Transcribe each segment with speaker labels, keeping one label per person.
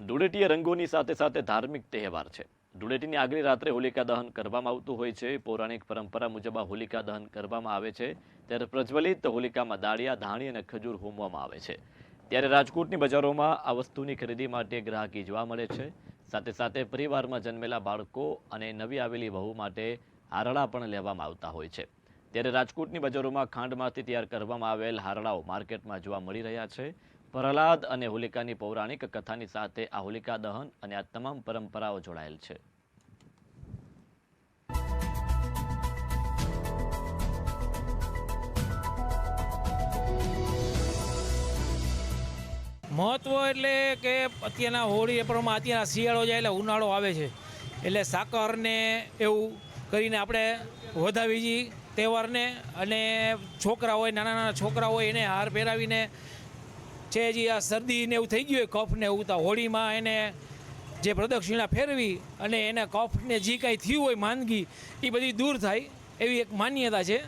Speaker 1: ધૂળેટી એ રંગોની સાથે સાથે ધાર્મિક તહેવાર છે. ધૂળેટીની આગલી રાત્રે હોલિકા દહન કરવામાં આવતું હોય છે. પૌરાણિક પરંપરા મુજબ આ હોલિકા દહન કરવામાં આવે છે. ત્યારે પ્રજ્વલિત હોલિકામાં દાળિયા, ધાણી અને ખજૂર હોમવામાં આવે છે. ત્યારે રાજકોટની બજારોમાં આ વસ્તુની ખરીદી માટે ગ્રાહકી જોવા મળે છે. સાથે સાથે પરિવારમાં જન્મેલા બાળકો અને નવી આવેલી વહુ માટે હારડા પણ લેવામાં આવતા હોય છે. ત્યારે રાજકોટની બજારોમાં ખાંડમાંથી તૈયાર કરવામાં આવેલ હારડાઓ માર્કેટમાં જોવા મળી રહ્યા છે. પ્રહલાદ અને હોલિકાની પૌરાણિક કથાની સાથે આ હોલિકા દહન અને આ તમામ પરંપરાઓ જોડાયેલ છે.
Speaker 2: મહત્વ એટલે કે અત્યારના હોળી એ પ્રમાણે અત્યારના શિયાળો જાય એટલે ઉનાળો આવે છે. એટલે સાકરને એવું કરીને આપણે વધાવી જઈએ તહેવારને અને છોકરા હોય નાના નાના છોકરા હોય એને હાર પહેરાવીને છે જે, આ શરદી ને એવું થઈ ગયું હોય, કફ ને એવું, તો હોળીમાં એને જે પ્રદક્ષિણા ફેરવી અને એના કફને જે કાંઈ થયું હોય, માંદગી, એ બધી દૂર થાય એવી એક માન્યતા છે.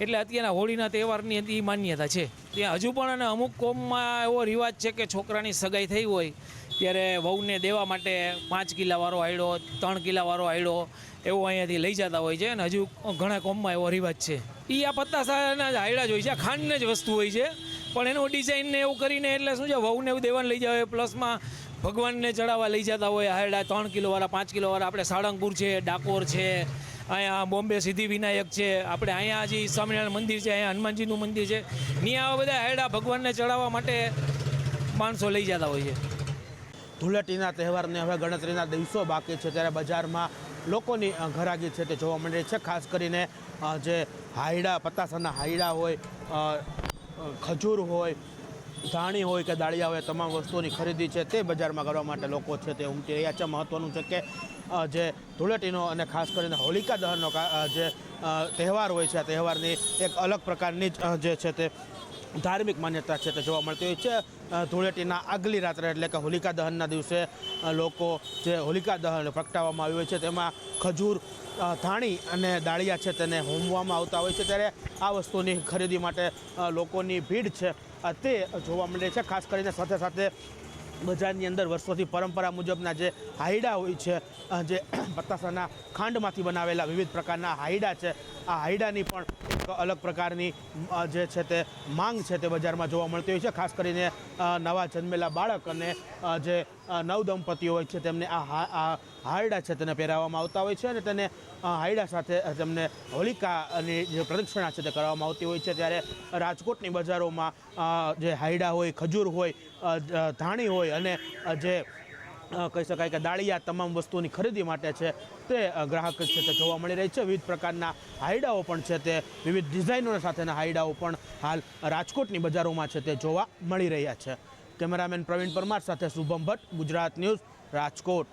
Speaker 2: એટલે અત્યારના હોળીના તહેવારની એ માન્યતા છે. ત્યાં હજુ પણ અને અમુક કોમમાં એવો રિવાજ છે કે છોકરાની સગાઈ થઈ હોય, ત્યારે વહુને દેવા માટે પાંચ કિલ્લાવાળો આયડો, ત્રણ કિલ્લાવાળો આયડો એવો અહીંયાથી લઈ જતા હોય છે અને હજુ ઘણા કોમમાં એવો રિવાજ છે. એ આ પત્તાસાના જ હાયડા જ હોય છે, આ ખાંડને જ વસ્તુ હોય છે. પણ એનું ડિઝાઇનને એવું કરીને એટલે શું છે, વહુને એવું દેવાને લઈ જાય પ્લસમાં ભગવાનને ચડાવવા લઈ જતા હોય. હાયડા ત્રણ કિલોવાળા પાંચ કિલોવાળા આપણે સાળંગપુર છે, ડાકોર છે, અહીંયા બોમ્બે સિદ્ધિ વિનાયક છે. આપણે અહીંયા હજી સ્વામિનારાયણ મંદિર છે, અહીંયા હનુમાનજીનું મંદિર છે. ત્યાં આવા બધા હાયડા ભગવાનને ચડાવવા માટે માણસો લઈ જતા હોય છે.
Speaker 3: ધૂળેટીના તહેવારને હવે ગણતરીના દિવસો બાકી છે, ત્યારે બજારમાં લોકોની ઘરાગી છે તે જોવા મળે છે. ખાસ કરીને જે હાયડા, પતાસાના હાયડા હોય ખજૂર હોય, ધાણી હોય કે દાળિયા હોય તમામ વસ્તુઓની ખરીદી છે તે બજારમાં કરવા માટે લોકો છે તે ઉમટી રહ્યા છે. મહત્ત્વનું છે કે જે ધૂળેટીનો અને ખાસ કરીને હોલિકા દહનનો જે તહેવાર હોય છે, આ તહેવારની એક અલગ પ્રકારની જ જે છે તે ધાર્મિક માન્યતા છે તે જોવા મળતી હોય છે. ધૂળેટીના આગલી રાત્રે એટલે કે હોલિકા દહનના દિવસે લોકો જે હોલિકા દહન પ્રગટાવવામાં આવ્યું હોય છે તેમાં ખજૂર ધાણી અને દાળિયા છે તેને હોમવામાં આવતા હોય છે. ત્યારે આ વસ્તુની ખરીદી માટે લોકોની ભીડ છે તે જોવા મળે છે. ખાસ કરીને સાથે સાથે બજારની અંદર વર્ષોથી પરંપરા મુજબના જે હાયડા હોય છે જે પતાસાના ખાંડમાંથી બનાવેલા વિવિધ પ્રકારના હાયડા છે. આ હાયડાની પણ અલગ પ્રકારની જે છે તે માંગ છે તે બજારમાં જોવા મળતી હોય છે. ખાસ કરીને નવા જન્મેલા બાળક અને જે નવદંપતિઓ હોય છે તેમને આ હાયડા છે તેને પહેરાવવામાં આવતા હોય છે અને તેને હાયડા સાથે તેમને હોલિકાની જે પ્રદક્ષિણા છે તે કરવામાં આવતી હોય છે. ત્યારે રાજકોટની બજારોમાં જે હાયડા હોય, ખજૂર હોય ધાણી હોય અને જે કહી શકાય કે દાળિયા તમામ વસ્તુની ખરીદી માટે છે તે ગ્રાહક છે તે જોવા મળી રહી છે. વિવિધ પ્રકારના હાયડાઓ પણ છે તે, વિવિધ ડિઝાઇનો સાથેના હાયડાઓ પણ હાલ રાજકોટની બજારોમાં છે તે જોવા મળી રહ્યા છે. કેમેરામેન પ્રવીણ પરમાર સાથે શુભમ ભટ્ટ, ગુજરાત ન્યૂઝ, રાજકોટ.